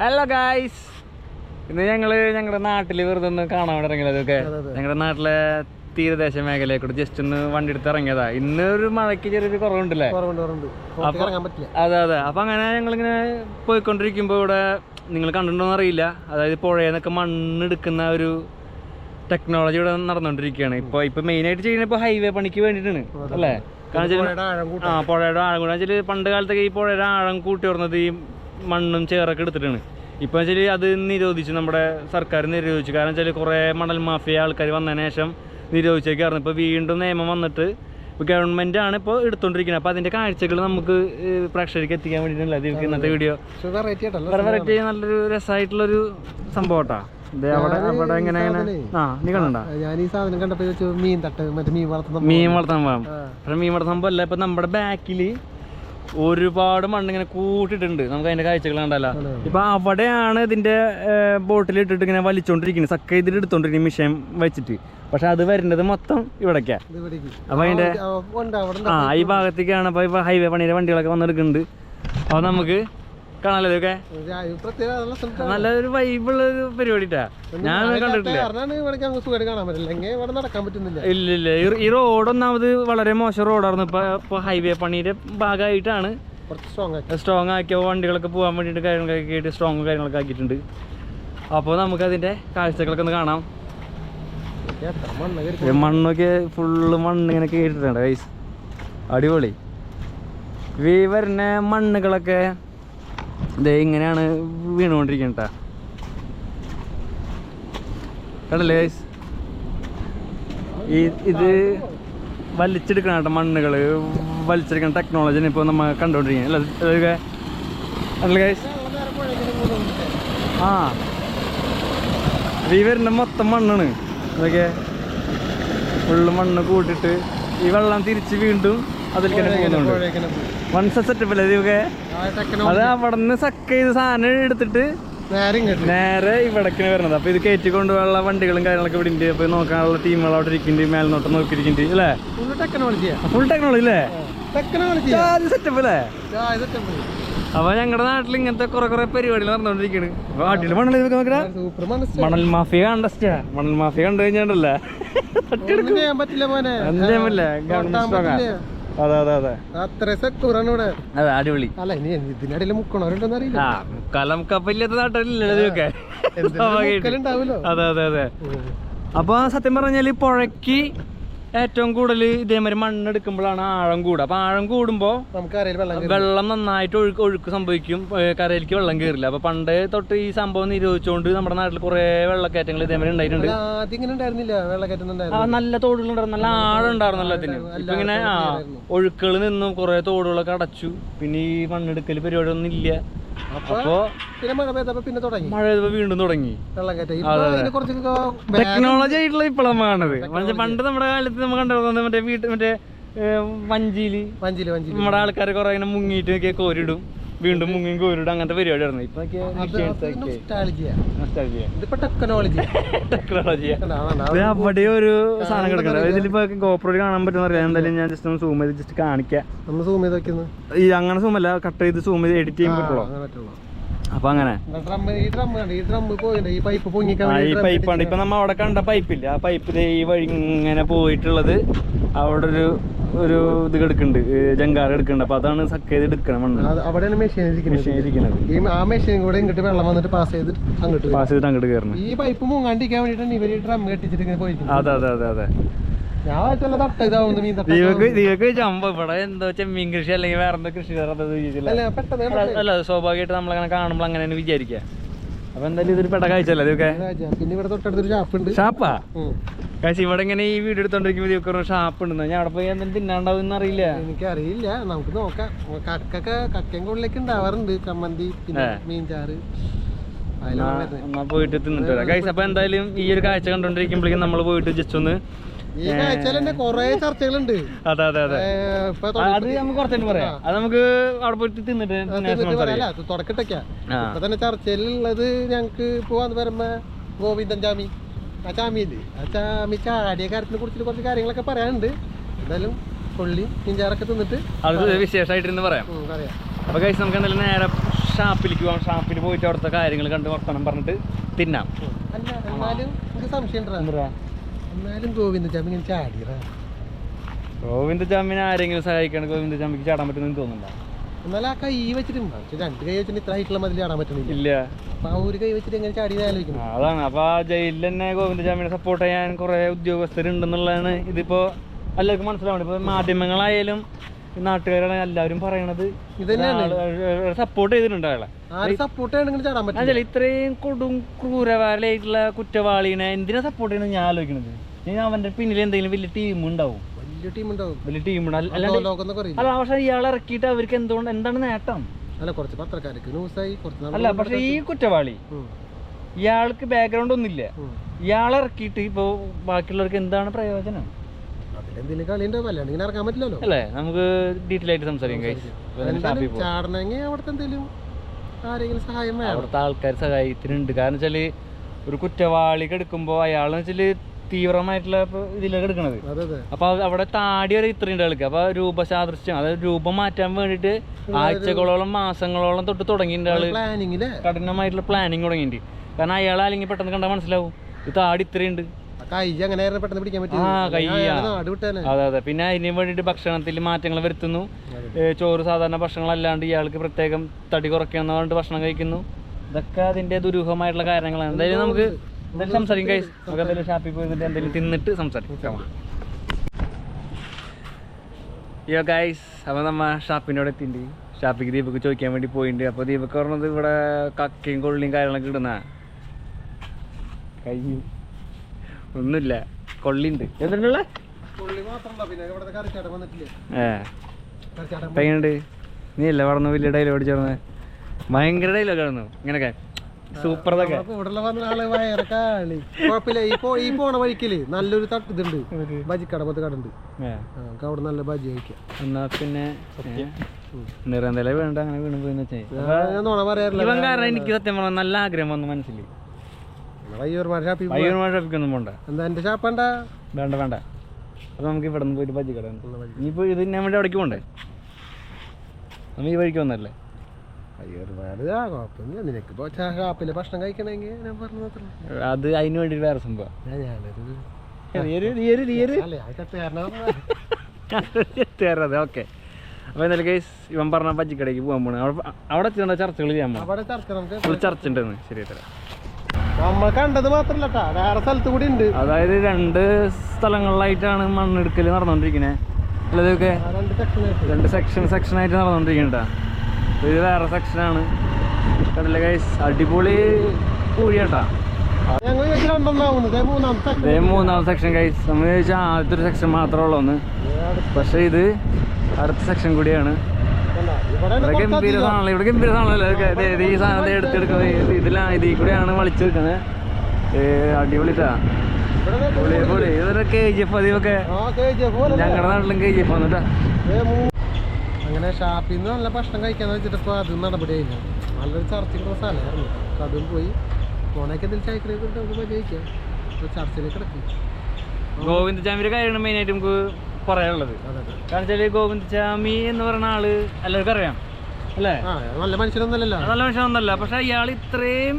Hello guys ഇന്ന് ഞങ്ങൾ ഞങ്ങളുടെ നാട്ടിൽ വെറുതെ ഒന്ന് കാണാൻ വേണ്ടി ഇറങ്ങിയത് ഇതൊക്കെ. അതെ, അതെ. ഞങ്ങളുടെ നാട്ടിലെ തീരദേശ മേഖലയെ കൂടെ ജസ്റ്റ് ഒന്ന് വണ്ടി എടുത്ത് ഇറങ്ങിയതാ. ഇന്ന് ഒരു മഴയ്ക്ക് ചെറിയൊരു കുറവുണ്ടല്ലേ? അതെ അതെ. അപ്പൊ അങ്ങനെ ഞങ്ങളിങ്ങനെ പോയിക്കൊണ്ടിരിക്കുമ്പോൾ ഇവിടെ നിങ്ങൾ കണ്ടിട്ടുണ്ടോന്ന് അറിയില്ല. അതായത് പുഴയെന്നൊക്കെ മണ്ണെടുക്കുന്ന ഒരു ടെക്നോളജി ഇവിടെ നടന്നുകൊണ്ടിരിക്കുകയാണ് ഇപ്പൊ ഇപ്പൊ മെയിൻ ആയിട്ട് ചെയ്യുന്ന ഇപ്പൊ ഹൈവേ പണിക്ക് വേണ്ടിയിട്ടാണ് അല്ലേ? കാരണം ആ പുഴയുടെ ആഴം കൂട്ടാ വെച്ചാൽ പണ്ട് കാലത്തൊക്കെ ഈ പുഴയുടെ ആഴം കൂട്ടി വരുന്നത് ഈ മണ്ണും ചേറൊക്കെ എടുത്തിട്ടാണ്. ഇപ്പം വെച്ചാൽ അത് നിരോധിച്ചു നമ്മുടെ സർക്കാർ നിരോധിച്ചു. കാരണം വെച്ചാൽ കുറേ മണൽ മാഫിയ ആൾക്കാർ വന്നതിന് ശേഷം നിരോധിച്ചേക്കായിരുന്നു. ഇപ്പോൾ വീണ്ടും നിയമം വന്നിട്ട് ഇപ്പോൾ ഗവൺമെന്റ് ആണ് ഇപ്പോൾ എടുത്തുകൊണ്ടിരിക്കുന്നത് അപ്പോൾ അതിന്റെ കാഴ്ചകൾ നമുക്ക് പ്രേക്ഷകർക്ക് എത്തിക്കാൻ വേണ്ടിയിട്ടല്ല ഇന്നത്തെ വീഡിയോ വെറൈറ്റി നല്ലൊരു രസമായിട്ടുള്ളൊരു സംഭവം കേട്ടാ അവിടെ അവിടെ എങ്ങനെ എങ്ങനെ? ആ നീ കണ്ടണ്ട ഞാൻ ഈ സാധനം കണ്ടപ്പോ മീൻ വളർത്താൻ പോകാം. പക്ഷെ മീൻ വളർത്താൻ പോകാം ഇപ്പൊ നമ്മുടെ ബാക്കിൽ ഒരുപാട് മണ്ണ് ഇങ്ങനെ കൂട്ടിട്ടുണ്ട് നമുക്ക് അതിന്റെ കാഴ്ചകൾ കണ്ടല്ലോ. ഇപ്പൊ അവിടെയാണ് ഇതിന്റെ ബോട്ടിൽ ഇട്ടിട്ട് ഇങ്ങനെ വലിച്ചോണ്ടിരിക്കുന്നത് സക്ക ഇതിൽ എടുത്തോണ്ടിരിക്കുന്ന മിഷൻ വെച്ചിട്ട്. പക്ഷെ അത് വരുന്നത് മൊത്തം ഇവിടേക്കാ. അപ്പൊ അതിന്റെ ആ, ഈ ഭാഗത്തേക്കാണ് അപ്പൊ ഇപ്പൊ ഹൈവേ പണിയുടെ വണ്ടികളൊക്കെ വന്നെടുക്കുന്നുണ്ട്. അപ്പൊ നമുക്ക് കാണാലോ ഇതൊക്കെ. നല്ലൊരു വൈബുള്ള ഒരു പരിപാടിട്ടാ ഞാൻ കണ്ടിട്ടില്ല. ഇല്ല ഇല്ല ഈ- റോഡൊന്നാമത് റോഡ് ഒന്നാമത് വളരെ മോശം റോഡായിരുന്നു. ഇപ്പൊ ഇപ്പൊ ഹൈവേ പണിയുടെ ഭാഗമായിട്ടാണ് സ്ട്രോങ് ആക്കി. സ്ട്രോങ് ആക്കിയ വണ്ടികളൊക്കെ പോകാൻ വേണ്ടിയിട്ട് കാര്യങ്ങളൊക്കെ ആയിട്ട് സ്ട്രോങ് കാര്യങ്ങളൊക്കെ ആക്കിയിട്ടുണ്ട്. അപ്പോൾ നമുക്ക് അതിന്റെ കാഴ്ചകളൊക്കെ ഒന്ന് കാണാം. മണ്ണൊക്കെ ഫുള്ള് മണ്ണ് ഇങ്ങനെ കേട്ടിട്ടുണ്ട് ഗൈസ് അടിപൊളി. ഈ വരുന്ന മണ്ണുകളൊക്കെ ദേ ഇങ്ങനെയാണ് വീണുകൊണ്ടിരിക്കുന്നത് കണ്ടല്ലേ ഈ ഇത് വലിച്ചെടുക്കണം കേട്ടോ മണ്ണുകൾ വലിച്ചെടുക്കുന്ന ടെക്നോളജിനെ ഇപ്പോൾ നമ്മൾ കണ്ടുകൊണ്ടിരിക്കുന്നത് അല്ലേ. ആ. ഈ വരുന്ന മൊത്തം മണ്ണാണ്. അതൊക്കെ ഫുള്ള് മണ്ണ് കൂട്ടിട്ട് ഈ വെള്ളം തിരിച്ച് വീണ്ടും അതിൽ പോകുന്നുണ്ട്. വൺ സെറ്റപ്പ് അല്ലേ ഇതൊക്കെ അത് അവിടെ നിന്ന് സക്ക് ചെയ്ത് സാധനം എടുത്തിട്ട് നേരെ ഇവിടേക്കാണ് വരുന്നത്. അപ്പൊ ഇത് കയറ്റി കൊണ്ടുപോകാനുള്ള വണ്ടികളും കാര്യങ്ങളൊക്കെ ഇവിടെ ഉണ്ട്. അപ്പൊ നോക്കാനുള്ള ടീമുകൾ അവിടെ ഇരിക്കുന്നുണ്ട്. മേൽനോട്ടം നോക്കിയിരിക്കുന്നുണ്ട്. അല്ലേ ഫുൾ ടെക്നോളജി അല്ലേ ടെക്നോളജി സെറ്റപ്പ് അല്ലേ അപ്പൊ ഞങ്ങളുടെ നാട്ടിൽ ഇങ്ങനത്തെ കുറെ കുറെ പരിപാടികൾ നടന്നുകൊണ്ടിരിക്കണ് അപ്പൊ അടിയിൽ മണൽ മണൽ മാഫിയ കണ്ടസ്റ്റാ മണൽ മാഫിയ കണ്ടു കഴിഞ്ഞാണ്ടല്ലേ? ചെയ്യാൻ പറ്റില്ല മോനെ. എന്ത് പറ്റില്ല. ഗവൺമെന്റ്. അതെ അതെ അതെ. അത്ര സെക്യൂറാണ് ഇവിടെ. അതെ അടിപൊളി. അല്ല ഇനി ഇതിനിടയിൽ മുക്കണവരുണ്ടെന്ന് അറിയില്ല. കലം അതെ അതെ അതെ. അപ്പൊ സത്യം പറഞ്ഞാൽ പുഴയ്ക്ക് ഏറ്റവും കൂടുതൽ ഇതേമാതിരി മണ്ണെടുക്കുമ്പോഴാണ് ആഴം കൂടുക. അപ്പൊ ആഴം കൂടുമ്പോ നമുക്ക് വെള്ളം നന്നായിട്ട് ഒഴുക്ക് ഒഴുക്ക് സംഭവിക്കും. കരയിലേക്ക് വെള്ളം കയറില്ല. അപ്പൊ പണ്ട് തൊട്ട് ഈ സംഭവം നിരോധിച്ചുകൊണ്ട് നമ്മുടെ നാട്ടിൽ കുറെ വെള്ളക്കയറ്റങ്ങൾ ഇതേമാതിരി ഉണ്ടായിട്ടുണ്ട്. ആ നല്ല തോടുകളുണ്ടായിരുന്നു നല്ല ആഴം ഉണ്ടായിരുന്നു എല്ലാത്തിന്. ഇപ്പൊ ഇങ്ങനെ ആ ഒഴുക്കുകൾ നിന്നും കുറെ തോടുകളൊക്കെ അടച്ചു. പിന്നെ ഈ മണ്ണെടുക്കൽ പരിപാടി ഒന്നും ഇല്ല. അപ്പൊ പിന്നെ മഴ പെയ്തപ്പോ പിന്നെ തുടങ്ങി. മഴ പെയ്തപ്പോ വീണ്ടും തുടങ്ങി. ടെക്നോളജി ആയിട്ടുള്ള ഇപ്പോഴാണ് കാണുന്നത് പക്ഷെ പണ്ട് നമ്മുടെ കാലത്ത് നമ്മൾ കണ്ടിരുന്നത് മറ്റേ വീട്ട് മറ്റേ വഞ്ചിയിൽ. വഞ്ചിയിൽ വഞ്ചിൽ നമ്മുടെ ആൾക്കാർ കുറെ ഇങ്ങനെ മുങ്ങിയിട്ട് കോരിടും. വീണ്ടും മുങ്ങിയും കോരിടും അങ്ങനത്തെ പരിപാടിയായിരുന്നു. ഇപ്പൊ ടെക്നോളജി അവിടെ ഒരു സാധനം കിടക്കണ്ട ഇതിലിപ്പോ ഗോപ്രോയിൽ കാണാൻ പറ്റുന്ന അറിയാം എന്തായാലും ഞാൻ ജസ്റ്റ് ഒന്ന് സൂം ചെയ്ത് ജസ്റ്റ് കാണിക്കാം. നമ്മൾ സൂം ചെയ്ത് വെക്കുന്നു. ഈ അങ്ങനെ സൂം അല്ല കട്ട് ചെയ്ത് സൂം ചെയ്ത് എഡിറ്റ് ചെയ്യാൻ പറ്റുള്ളൂ. അപ്പൊ അങ്ങനെ. ഈ പൈപ്പാണ് ഇപ്പൊ നമ്മ അവിടെ കണ്ട പൈപ്പില്ല ആ പൈപ്പ് ഈ വഴി ഇങ്ങനെ പോയിട്ടുള്ളത് അവിടെ ഒരു ഒരു ഇത് എടുക്കുന്നുണ്ട് ജങ്കാറ് എടുക്കുന്നുണ്ട് അപ്പൊ അതാണ് സക്ക് ചെയ്ത് എടുക്കണം അവിടെയാണ് മെഷീൻ ഇരിക്കുന്നത്. മെഷീൻ ഇരിക്കുന്നത്. ഈ ആ മെഷീൻ കൂടെ ഇങ്ങോട്ട് വെള്ളം വന്നിട്ട് പാസ് ചെയ്ത് അങ്ങോട്ട് പാസ് ചെയ്തിട്ട് അങ്ങോട്ട് കയറണം ഈ പൈപ്പ് മുങ്ങാണ്ടിരിക്കാൻ വേണ്ടിയിട്ടാണ് ഇവർ ഡ്രം കെട്ടിച്ചിട്ട് ഇങ്ങനെ പോയിരിക്കുന്നത്. അതെ അതെ അതെ അതെ. ദീപക്ക് ദീപക്ക് ചമ്പ ഇവിടെ എന്തോ ചെമ്മീൻ കൃഷി അല്ലെങ്കിൽ വേറെ എന്തോ കൃഷി അല്ല സ്വാഭാവികമായിട്ട് നമ്മളങ്ങനെ കാണുമ്പോൾ അങ്ങനെ വിചാരിക്ക വിചാരിക്കുക. അപ്പൊ എന്തായാലും ഇതൊരു പെട്ട കാഴ്ചല്ലേ ഇതൊക്കെ പിന്നെ ഇവിടെ തൊട്ടടുത്തൊരു ഷാപ്പ്? കാശി ഇവിടെ ഇങ്ങനെ ഈ വീട് എടുത്തോണ്ടിരിക്കുമ്പോൾ ദീപക്ക് ഷാപ്പ് ഉണ്ടെന്ന് ഞാൻ അവിടെ പോയി എന്തെങ്കിലും തിന്നാണ്ടാവും എന്നറിയില്ല എനിക്കറിയില്ല. നമുക്ക് നോക്കാം. കക്കൊക്കെ കക്കയും ഉള്ളിലേക്ക് ഉണ്ടാവാറുണ്ട്. ചമ്മന്തി പിന്നെ മീൻചാറ്. എന്നാ പോയിട്ട് തിന്നിട്ട് വരാം. ഗൈസ് അപ്പൊ എന്തായാലും ഈ ഒരു കാഴ്ച കണ്ടോണ്ടിരിക്കുമ്പോഴേക്കും നമ്മൾ പോയിട്ട് ജസ്റ്റ് ഒന്ന് ഈ കാഴ്ചയിൽ തന്നെ കൊറേ ചർച്ചകളുണ്ട്. അതെ അതെ അതെ. അത് നമുക്ക് കുറച്ചു പറയാം. അത് നമുക്ക് അവിടെ പോയിട്ട് തിന്നിട്ട് തുടക്കട്ടൊക്കെയാ ഇപ്പൊ തന്നെ ചർച്ചയിലുള്ളത് ഞങ്ങക്ക് പോവാന്ന് പറയുമ്പോ ഗോവിന്ദൻ ചാമി ആ ചാമിയില്ലേ? ആ ചാമി ചാടിയ കാര്യത്തിനെ കുറിച്ചിട്ട് കുറച്ച് കാര്യങ്ങളൊക്കെ പറയാനുണ്ട്. എന്തായാലും കൊള്ളി മീൻചാറൊക്കെ തിന്നിട്ട് അത് വിശേഷമായിട്ടിരുന്ന് പറയാം. പറയാം. അപ്പോൾ കഴിച്ച് നമുക്ക് എന്തായാലും നേരെ ഷാപ്പിലേക്ക് പോകാം ഷാപ്പിൽ പോയിട്ട് അവിടുത്തെ കാര്യങ്ങൾ കണ്ട് വർത്തമാനം പറഞ്ഞിട്ട് തിന്നാം. അല്ല എന്നാലും എനിക്ക് സംശയം. എന്നാലും ഗോവിന്ദ ചാമ്പി ഇങ്ങനെ ചാടിയറാ ഗോവിന്ദ ചാമ്പിനെ ആരെങ്കിലും സഹായിക്കണം ഗോവിന്ദ ചാമ്പിക്ക് ചാടാൻ പറ്റുമെന്ന് തോന്നുന്നില്ല എന്നാൽ ആ കൈ വെച്ചിട്ട് പക്ഷെ രണ്ട് കൈ വെച്ചിട്ട് ഇത്ര ഹൈറ്റുള്ള മതിൽ ചാടാൻ പറ്റുന്നില്ല ഇല്ല. അപ്പൊ ആ ഒരു കൈ വെച്ചിട്ട് എങ്ങനെ ചാടി ആലോചിക്കുന്നു. അതാണ്. അപ്പോൾ ആ ജയിലിൽ തന്നെ ഗോവിന്ദ ചാമ്പിനെ സപ്പോർട്ട് ചെയ്യാൻ കുറെ ഉദ്യോഗസ്ഥരുണ്ടെന്നുള്ളതാണ് ഇതിപ്പോ എല്ലാവർക്കും മനസ്സിലാവുന്നത് ഇപ്പൊ മാധ്യമങ്ങളായാലും നാട്ടുകാരാണ് എല്ലാവരും പറയണത്. സപ്പോർട്ട് ചെയ്തിട്ടുണ്ട് അയാളെ സപ്പോർട്ട് ഇത്രയും കൊടും ക്രൂരവാലായിട്ടുള്ള കുറ്റവാളിനെ എന്തിനാ സപ്പോർട്ട് ചെയ്യണം ഞാൻ ആലോചിക്കണത്? ഇനി അവന്റെ പിന്നിൽ എന്തെങ്കിലും വലിയ ടീം ഉണ്ടാവും. വലിയ ടീം ഉണ്ടാവും. വലിയ ടീം ഉണ്ടാവും അല്ല പക്ഷെ ഇയാളെ ഇറക്കിയിട്ട് അവർക്ക് എന്തുകൊണ്ട് എന്താണ് നേട്ടം? അല്ല കുറച്ച് പത്രക്കാർക്ക് ന്യൂസായി കുറച്ച് അല്ല പക്ഷെ ഈ കുറ്റവാളി ഇയാൾക്ക് ബാക്ക്ഗ്രൗണ്ട് ഒന്നുമില്ല. ഇയാളെ ഇറക്കിയിട്ട് ഇപ്പോ ബാക്കിയുള്ളവർക്ക് എന്താണ് പ്രയോജനം? guys. നമുക്ക് ഡീറ്റെയിൽ ആയിട്ട് സംസാരിക്കാം. ചാടണമെങ്കിൽ അവിടുത്തെ എന്തെങ്കിലും ആരെങ്കിലും സഹായം അവിടുത്തെ ആൾക്കാർ സഹായത്തിനുണ്ട് കാരണം വെച്ചാൽ ഒരു കുറ്റവാളിക്ക് എടുക്കുമ്പോ അയാളെന്ന് വെച്ചാൽ തീവ്രമായിട്ടുള്ള ഇതിലേക്ക് എടുക്കണത്. അപ്പൊ അവിടെ താടി വരെ ഇത്രയുണ്ട് ആൾക്ക്. അപ്പൊ രൂപസാദൃശ്യം അതായത് രൂപം മാറ്റാൻ വേണ്ടിട്ട് ആഴ്ചകളോളം മാസങ്ങളോളം തൊട്ട് തുടങ്ങിയിട്ടുണ്ട് ആൾ. കഠിനമായിട്ടുള്ള പ്ലാനിങ് തുടങ്ങിയിട്ടുണ്ട്. കാരണം അയാൾ അല്ലെങ്കിൽ പെട്ടെന്ന് കണ്ടാൽ മനസ്സിലാവും ഇത് താടി ഇത്രയുണ്ട്. അതെ അതെ. പിന്നെ അതിന് വേണ്ടിട്ട് ഭക്ഷണത്തിൽ മാറ്റങ്ങൾ വരുത്തുന്നു. ചോറ് സാധാരണ ഭക്ഷണങ്ങളല്ലാണ്ട് ഇയാൾക്ക് പ്രത്യേകം തടി കുറയ്ക്കാന്ന് പറഞ്ഞിട്ട് ഭക്ഷണം കഴിക്കുന്നു. ഇതൊക്കെ അതിന്റെ ദുരൂഹമായിട്ടുള്ള കാര്യങ്ങളാണ് എന്തായാലും നമുക്ക് എന്തായാലും സംസാരിക്കും കൈസ് നമുക്ക് എന്തായാലും ഷാപ്പിൽ പോയിട്ട് എന്തെങ്കിലും തിന്നിട്ട് സംസാരിക്കാം. യോ ഗൈസ് അപ്പോൾ നമ്മ ഷാപ്പിന്റെ അവിടെ ഷാപ്പിക്ക് ദീപക്ക് ചോദിക്കാൻ വേണ്ടി പോയിട്ടുണ്ട് അപ്പോൾ ദീപക്ക് പറഞ്ഞത് ഇവിടെ കക്കയും കൊള്ളിയും കാര്യങ്ങളൊക്കെ ഇടുന്ന. കഴിഞ്ഞു. ഒന്നുമില്ല. കൊള്ളിണ്ട് എന്തിനുള്ള ഏ. എങ്ങനെയുണ്ട്? നീ അല്ല പറഞ്ഞു വലിയ ഡയലോഗ് അടിച്ചിരുന്നത് ഭയങ്കര ഡയലോഗ് ആയിരുന്നു. ഇങ്ങനെയൊക്കെ. സൂപ്പർ കുഴപ്പമില്ല. ഈ ഈ പോണ വഴിക്കൽ നല്ലൊരു തട്ട് ഇതുണ്ട്. ബജിക്കട പത്ത് കട ഉണ്ട്. നമുക്ക് അവിടെ നല്ല ബജി കഴിക്കാം. എന്നാ പിന്നെ നിറന്തല വേണ്ട അങ്ങനെ വീണ് പോയി വെച്ചേ ഞാൻ നോണ പറയാറില്ല. ഇവൻ കാരണം എനിക്ക് സത്യം പറഞ്ഞ നല്ല ആഗ്രഹം വന്നു മനസ്സിൽ വയ്യൂർമാർ ഷാപ്പിൽ പോവാം. വൈകുന്നേരം ഷാപ്പിക്കൊന്നും പോണ്ട. എന്താ എന്റെ ഷാപ്പണ്ട വേണ്ട വേണ്ട. അത് നമുക്ക് ഇവിടെ നിന്ന് പോയിട്ട് ബജി കട ഇനിയിപ്പോ ഇത് ഞാൻ വേണ്ടി അവിടേക്ക് പോണ്ടേ? നമ്മ ഈ വഴിക്ക് വന്നല്ലേ വയ്യൂർമാർ ആ കുഴപ്പമില്ല ഷാപ്പിൽ ഭക്ഷണം കഴിക്കണമെങ്കിൽ ഞാൻ പറഞ്ഞു അത് അതിന് വേണ്ടി വേറെ സംഭവം. ഞാനൊരു ഓക്കെ. അപ്പൊ എന്നാലും കേസ് ഇവൻ പറഞ്ഞ ബജ്ജിക്കടയ്ക്ക് പോകാൻ പോണ. അവിടെ ചെന്ന ചർച്ചകൾ ചെയ്യാൻ അവിടെ ചർച്ച ഉണ്ടെന്ന് ശരി നമ്മൾ കണ്ടത് മാത്രല്ല വേറെ സ്ഥലത്ത് കൂടി ഉണ്ട്. അതായത് രണ്ട് സ്ഥലങ്ങളിലായിട്ടാണ് മണ്ണെടുക്കൽ നടന്നുകൊണ്ടിരിക്കുന്നത് അല്ലതൊക്കെ രണ്ട് സെക്ഷൻ സെക്ഷൻ ആയിട്ട് നടന്നുകൊണ്ടിരിക്കണ്ട ഇത് വേറെ സെക്ഷനാണ് കണ്ടില്ലേ ഗൈസ് അടിപൊളി കൂടിയാട്ടാ മൂന്നാം സെക്ഷൻ ഇതേ മൂന്നാമത്തെ സെക്ഷൻ ഗൈസ് നമ്മൾ ചോദിച്ചാൽ ആദ്യത്തെ ഒരു സെക്ഷൻ മാത്രമേ ഉള്ളൂ ഒന്ന്. പക്ഷേ ഇത് അടുത്ത സെക്ഷൻ കൂടിയാണ്. ഇവിടെ ഇവിടെ ഗംഭീര സാധനമല്ലേ? ഇവിടെ ഗംഭീര സാധനമല്ലേ? ഈ സാധനം എടുത്തെടുക്കുന്നത് ഇതിലാണ് ഇതിലാ ഇതിൽ കൂടെയാണ് വലിച്ചെടുക്കുന്നത് അടിപൊളിട്ടാ. പൊളി പൊളി ഇതൊരു കെ ജി എഫ് അതിവൊക്കെ ഞങ്ങളുടെ നാട്ടിലും കെ ജി എഫ് വന്നിട്ടാ. അങ്ങനെ ഷാപ്പിൽ നിന്ന് നല്ല ഭക്ഷണം കഴിക്കാന്ന് വെച്ചിട്ട് അതും നടപടി നടപടിയായില്ല നല്ലൊരു ചർച്ചയ്ക്കുള്ള സ്ഥലമായിരുന്നു. അപ്പൊ അതും പോയി. ഫോണൊക്കെ എന്തെങ്കിലും ചായക്കറി ഉണ്ട് നമുക്ക് പോയി അപ്പോൾ അപ്പൊ ചർച്ചയിലേക്ക് കിടക്കി. ഗോവിന്ദ ചാമിയുടെ കാര്യമാണ് മെയിനായിട്ട് നമുക്ക് പറയാനുള്ളത്. കാരണം വെച്ചാൽ ഗോവിന്ദ ചാമി എന്ന് പറയുന്ന ആൾ എല്ലാവർക്കും അറിയാം. അല്ലേ? നല്ല മനുഷ്യനൊന്നല്ലല്ലോ നല്ല മനുഷ്യനൊന്നല്ല പക്ഷെ അയാൾ ഇത്രയും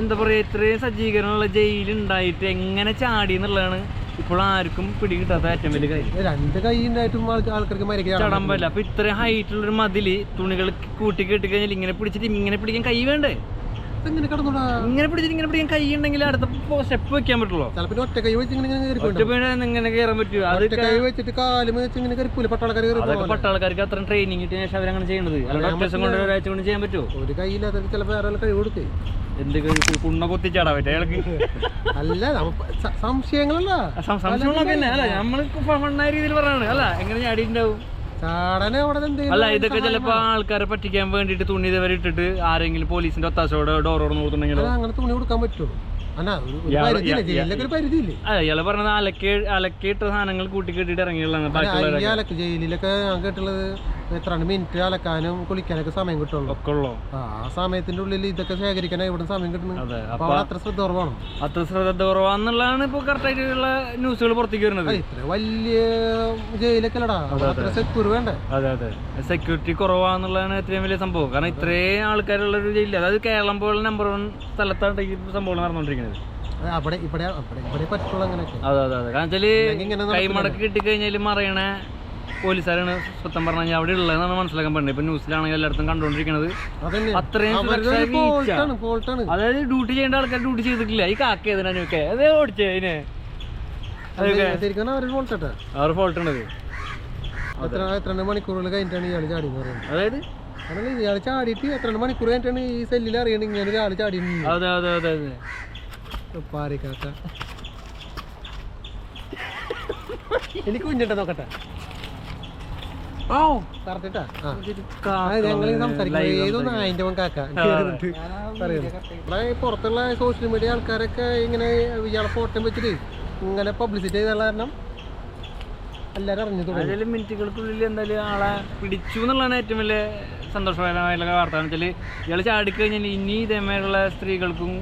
എന്താ പറയുക ഇത്രയും സജ്ജീകരണമുള്ള ജയിലുണ്ടായിട്ട് എങ്ങനെ ചാടി എന്നുള്ളതാണ് ഇപ്പോൾ ആർക്കും പിടികിട്ടാത്ത ഏറ്റവും വലിയ കാര്യം. രണ്ട് കൈ ഉണ്ടായിട്ടും ആൾക്ക് ആൾക്കാർക്ക് മരിക്കാൻ ചടാൻ പറ്റില്ല അപ്പൊ ഇത്രയും ഹൈറ്റുള്ള ഒരു മതിൽ തുണികൾ കൂട്ടി കെട്ടി കഴിഞ്ഞാൽ ഇങ്ങനെ പിടിച്ചിട്ട് ഇങ്ങനെ പിടിക്കാൻ കൈ വേണ്ടേ? ഇങ്ങനെ പിടിച്ചിട്ട് ഇങ്ങനെ പിടിക്കാൻ കൈ ഉണ്ടെങ്കിൽ അടുത്ത സ്റ്റെപ്പ് വെക്കാൻ പറ്റുള്ളൂ. ചിലപ്പോ ഒറ്റ കൈ വെച്ച് ഇങ്ങനെ ഇങ്ങനെ കയറാൻ പറ്റുമോ അത് കൈ വെച്ചിട്ട് കാലും വെച്ച് ഇങ്ങനെ കയറിപ്പോലെ അതൊക്കെ പട്ടാൾക്കാർക്ക് അത്ര ട്രെയിനിങ് കിട്ടിയ ശേഷം അവരങ്ങനെ ചെയ്യണത്. അല്ലാണ്ട് ഒറ്റ ദിവസം കൊണ്ട് ഒരാഴ്ച കൊണ്ട് ചെയ്യാൻ പറ്റുമോ? ഒരു കൈയില്ലാത്ത ചിലപ്പോൾ വേറെ കഴിവ് കൊടുക്കേ. എന്ത് കുണ്ണ കൊത്തിച്ചാടാ പറ്റും അയാൾക്ക്? അല്ല സംശയങ്ങളല്ല. സംശയങ്ങളൊക്കെ തന്നെ. അല്ല നമ്മൾക്ക് ഫണ്ണായ രീതിയിൽ പറയാണ് അല്ല എങ്ങനെ അവിടെ എന്തെങ്കിലും അല്ല ഇതൊക്കെ ചിലപ്പോ ആൾക്കാരെ പറ്റിക്കാൻ വേണ്ടിട്ട് തുണി ഇതുവരെ ഇട്ടിട്ട് ആരെങ്കിലും പോലീസിന്റെ ഒത്താശയോടെ ഡോർ തുറന്നു കൊടുത്തിട്ടുണ്ടെങ്കിലോ? അത് അങ്ങനെ തുണി കൊടുക്കാൻ പറ്റുള്ളൂ ഇയാൾ പറഞ്ഞത് അലക്കി അലക്കിയിട്ട സാധനങ്ങൾ കൂട്ടി കെട്ടിട്ട് ഇറങ്ങിയുള്ള ജയിലിലൊക്കെ ഞാൻ കേട്ടുള്ളത് എത്ര മിനിറ്റ് അലക്കാനും കുളിക്കാനൊക്കെ സമയം കിട്ടുള്ളൂ. ഒക്കെ ഉള്ളോ ആ സമയത്തിന്റെ ഉള്ളിൽ ഇതൊക്കെ ശേഖരിക്കാൻ ഇവിടെ സമയം കിട്ടുന്നു അപ്പൊ അത്ര ശ്രദ്ധ കുറവാണ്? അത്ര ശ്രദ്ധ കുറവാന്നുള്ളതാണ് ഇപ്പൊ കറക്റ്റായിട്ടുള്ള ന്യൂസുകൾ പുറത്തേക്ക് വരുന്നത്. ഇത്ര വലിയ ജയിലൊക്കെ അല്ലടാ അത്ര സെക്യൂർ വേണ്ടേ? അതെ അതെ. സെക്യൂരിറ്റി കുറവാന്നുള്ളതാണ് ഏറ്റവും വലിയ സംഭവം. കാരണം ഇത്രയും ആൾക്കാരുള്ള ഒരു ജയിലില്ല. അതായത് കേരളം പോലെ നമ്പർ വൺ സ്ഥലത്താണ് ഈ സംഭവം നടന്നുകൊണ്ടിരിക്കുന്നത് അതെ അതെ അതെ. കാരണം വെച്ചാൽ. കൈമടക്ക് കിട്ടിക്കഴിഞ്ഞാലും മറിയണ പോലീസുകാരാണ് സത്യം പറഞ്ഞാൽ അവിടെ ഉള്ളതെന്നാണ് മനസ്സിലാക്കാൻ പറ്റുന്നത്. ഇപ്പൊ ന്യൂസിലാണെങ്കിൽ എല്ലായിടത്തും കണ്ടുകൊണ്ടിരിക്കുന്നത് അത്രയും അതായത് ഡ്യൂട്ടി ചെയ്യേണ്ട ആൾക്കാർ ഡ്യൂട്ടി ചെയ്തിട്ടില്ല. ഈ കാക്ക ഏതിനൊക്കെ അതേ ഓടിച്ചേ അതിന്? അവർ ഫോൾട്ട് ഉണ്ട് എത്ര എത്ര മണിക്കൂറുകൾ കഴിഞ്ഞിട്ടാണ് ഇയാൾ ചാടി അതായത്? അതല്ല ഇയാൾ ചാടിയിട്ട് എത്ര മണിക്കൂർ കഴിഞ്ഞിട്ടാണ് ഈ സെല്ലിൽ അറിയണത് ഇങ്ങനെ ഒരാൾ ചാടി അതെ അതെ അതെ അതെ. പാരിക്കാക്ക എനിക്ക് കുഞ്ഞിട്ട് നോക്കട്ടെ ഓ കറക്റ്റാ ആ ഞങ്ങൾ സംസാരിക്കുന്നത് ഏതൊന്നും അതിന്റെ മോൻ കാക്ക കേറിയിട്ട് പറയുന്നു. പുറത്തുള്ള സോഷ്യൽ മീഡിയ ആൾക്കാരൊക്കെ ഇങ്ങനെ ഇയാളെ ഫോട്ടോ വെച്ചിട്ട് ഇങ്ങനെ പബ്ലിസിറ്റി ചെയ്ത കാരണം എല്ലാരും അറിഞ്ഞു തുടങ്ങി. മിനിറ്റുകൾക്കുള്ളിൽ എന്തായാലും ആളെ പിടിച്ചു എന്നുള്ളതാണ് ഏറ്റവും വലിയ സന്തോഷകരമായിട്ടുള്ള വാർത്ത. എന്ന് വെച്ചാൽ ഇയാൾ ചാടിക്കഴിഞ്ഞാൽ ഇനി ഇതേമാതിരിയുള്ള സ്ത്രീകൾക്കും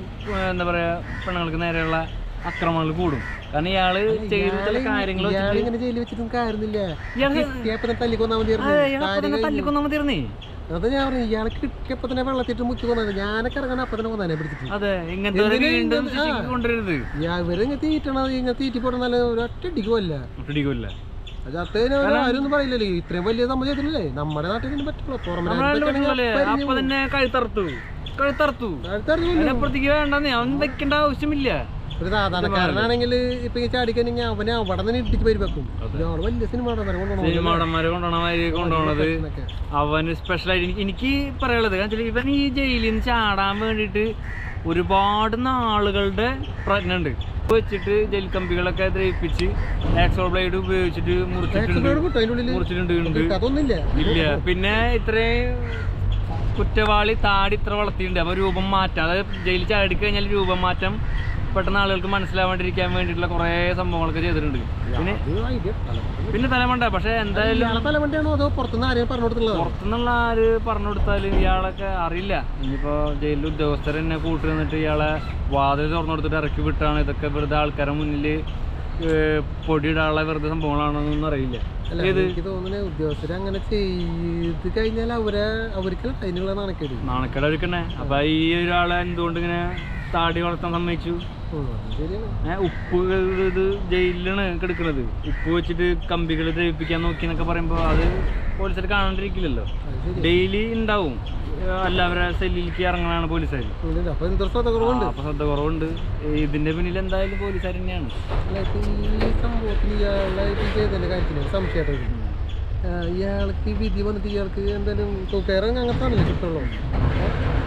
എന്താ പറയാ പെണ്ണുങ്ങൾക്ക് നേരെയുള്ള അക്രമങ്ങൾ കൂടും. കാരണം ഇയാൾ ചെയ്ത ചില കാര്യങ്ങൾ ഇങ്ങനെ ജയിലിൽ വെച്ചിട്ടും കാര്യമില്ല ഇയാൾക്ക് കിട്ടിയപ്പോ തന്നെ തല്ലിക്കൊന്നാ മതിയായിരുന്നു ഇയാളെ തന്നെ തല്ലിക്കൊന്നാ മതിയിരുന്നേ അത് ഞാൻ പറഞ്ഞു ഇയാളെ കിട്ടിയപ്പോ തന്നെ വെള്ളത്തിട്ട് മുക്കി കൊന്നത് ഞാനൊക്കെ ഇറങ്ങാൻ അപ്പൊ തന്നെ കൊന്നെ പിടിച്ചിട്ട്. അതെ ഇവർ ഇങ്ങനെ തീറ്റണത് ഇങ്ങനെ തീറ്റി പോട്ടെ നല്ല ഒരൊറ്റ ഇടിക്കുമല്ല പിടിക്കില്ല അത് ആരും പറയില്ലല്ലോ. ഇത്രയും വലിയ സംഭവം ചെയ്തില്ലേ നമ്മുടെ നാട്ടിൽ പറ്റുള്ളൂ പുറമെ കഴുത്തറുത്തു. കഴുത്തറുത്തു. വേണ്ടെന്നേ അവൻ വെക്കേണ്ട ആവശ്യമില്ല. ഒരു സാധാരണക്കാരനാണെങ്കിൽ ഇപ്പൊ ഈ ചാടിക്കണെങ്കിൽ അവനെ അവിടെ നിന്ന് ഇടിച്ച് പേര് വെക്കും വലിയ സിനിമ സിനിമാടന്മാരെ കൊണ്ടുപോകണമാതിരി കൊണ്ടുപോണത് അവന് സ്പെഷ്യലായിട്ട് എനിക്ക് എനിക്ക് പറയാനുള്ളത് ഇവൻ ഈ ജയിലിൽ നിന്ന് ചാടാൻ വേണ്ടിട്ട് ഒരുപാട് നാളുകളുടെ പ്രജ്ഞ ഉണ്ട് വെച്ചിട്ട് ജയിൽ കമ്പികളൊക്കെ ദ്രവിപ്പിച്ച് ആക്സോ ബ്ലേഡ് ഉപയോഗിച്ചിട്ട് മുറിച്ചിട്ടുണ്ട്. മുറിച്ചിട്ടുണ്ട്. ഇല്ല. പിന്നെ ഇത്രയും കുറ്റവാളി താടി ഇത്ര വളർത്തിയിട്ടുണ്ട്. അപ്പൊ രൂപം മാറ്റം. അതായത് ജയിലിൽ ചാടി കഴിഞ്ഞാൽ രൂപം മാറ്റം പെട്ടെന്ന് ആളുകൾക്ക് മനസ്സിലാവാണ്ടിരിക്കാൻ വേണ്ടിയിട്ടുള്ള കുറേ സംഭവങ്ങളൊക്കെ ചെയ്തിട്ടുണ്ട്. പിന്നെ. പിന്നെ തലമുണ്ട പക്ഷെ എന്തായാലും പുറത്തുനിന്നുള്ള ആര് പറഞ്ഞു കൊടുത്താലും ഇയാളൊക്കെ അറിയില്ല. ഇനിയിപ്പോ ജയിലിൽ ഉദ്യോഗസ്ഥർ തന്നെ കൂട്ടി നിന്നിട്ട് ഇയാളെ വാതിൽ തുറന്നു കൊടുത്തിട്ട് ഇറക്കി വിട്ടാണ്. ഇതൊക്കെ വെറുതെ ആൾക്കാരെ മുന്നിൽ പൊടിയിടാനുള്ള വെറുതെ സംഭവങ്ങളാണെന്നൊന്നും അറിയില്ല. എനിക്ക് തോന്നുന്നത് ഉദ്യോഗസ്ഥർ അങ്ങനെ ചെയ്ത് കഴിഞ്ഞാൽ അവരെ അവർക്ക് അതിനുള്ള നാണക്കേട്. നാണക്കേട് അപ്പൊ ഈ ഒരാളെ എന്തുകൊണ്ട് ഇങ്ങനെ താടി വളർത്താൻ സമ്മതിച്ചു? ഉപ്പ് ഇത് ജയിലിലാണ് കിടക്കുന്നത് ഉപ്പ് വെച്ചിട്ട് കമ്പികൾ ദ്രവിപ്പിക്കാൻ നോക്കി എന്നൊക്കെ പറയുമ്പോൾ അത് പോലീസുകാർ കാണാണ്ടിരിക്കില്ലല്ലോ. ഡെയിലി ഉണ്ടാവും ഏഹ് എല്ലാവരെ സെല്ലിലേക്ക് ഇറങ്ങണാണ് പോലീസുകാർ അപ്പൊ ശ്രദ്ധ കുറവുണ്ട്? ഇതിന്റെ പിന്നിൽ എന്തായാലും പോലീസുകാർ തന്നെയാണ്. ഇയാൾക്ക് വിധി വന്നിട്ട് ഇയാൾക്ക് എന്തായാലും തൂക്കയറങ്ങ് അങ്ങനത്താണല്ലോ കിട്ടുള്ളൂ?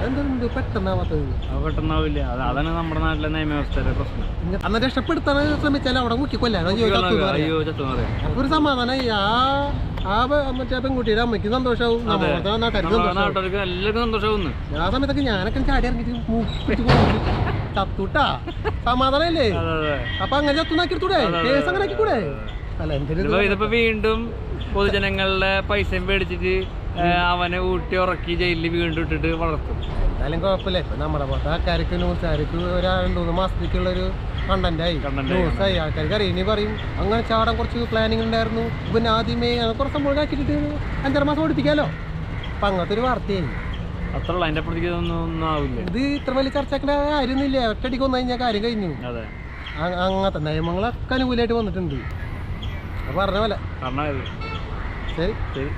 എന്തായാലും ഇത് പെട്ടെന്നാവാത്തത്. പെട്ടെന്നാവില്ല. അത് അതാണ് നമ്മുടെ നാട്ടിലെ നിയമവ്യവസ്ഥയുടെ പ്രശ്നം. ഇങ്ങ- അന്ന് രക്ഷപ്പെടുത്താൻ ശ്രമിച്ചാൽ അവിടെ മുക്കി കൊല്ലാനോ? അയ്യോ ചത്തു ഒരു സമാധാനം ആ ആ പെ- മറ്റേ പെൺകുട്ടിയുടെ അമ്മയ്ക്ക് നാട്ടുകാർക്ക് നാട്ടുകാർക്ക് എല്ലാവർക്കും ആ സമയത്തൊക്കെ ഞാനൊക്കെ ചാടി ഇറങ്ങിട്ട് ചത്തുട്ടാ. സമാധാനല്ലേ? അപ്പൊ അങ്ങനെ ചത്തുനാക്കിയെടുത്തൂടെ കേസ് അങ്ങനെ ആക്കിക്കൂടെ അല്ല എന്തിനാ ഇതിപ്പോ വീണ്ടും പൊതുജനങ്ങളുടെ പൈസയും മേടിച്ചിട്ട് അവനെ ഊട്ടി ഉറക്കി ജയിലിൽ വീണ്ടും ഇട്ടിട്ട് വളർത്തും. എന്തായാലും കുഴപ്പമില്ല. ഇപ്പൊ നമ്മുടെ പോലത്തെ ആൾക്കാർക്ക് ന്യൂസുകാർക്ക് ഒരു രണ്ട് മൂന്ന് മാസത്തേക്കുള്ള ഒരു കണ്ടന്റ് ആയി Content ആയി, ന്യൂസായി ആൾക്കാർക്ക് അറിയാം. ഇനി പറയും അങ്ങനെ ചാടാൻ കുറച്ച് പ്ലാനിങ് ഉണ്ടായിരുന്നു. പിന്നെ ആദ്യമേ കുറച്ച് സംഭവം ആക്കിയിട്ട് അഞ്ചര മാസം ഓടിപ്പിക്കാലോ? അപ്പൊ അങ്ങനത്തെ ഒരു വാർത്തയായി. അതിന്റെ ആവില്ല. ഇത് ഇത്ര വലിയ ചർച്ചയാക്കേണ്ട കാര്യമൊന്നുമില്ല. ഒറ്റടിക്ക് വന്നു കഴിഞ്ഞാൽ കാര്യം കഴിഞ്ഞു. അതെ. അങ്ങനത്തെ നിയമങ്ങളൊക്കെ അനുകൂലമായിട്ട് വന്നിട്ടുണ്ട്. പറഞ്ഞ പോലെ. ശരി. ശരി.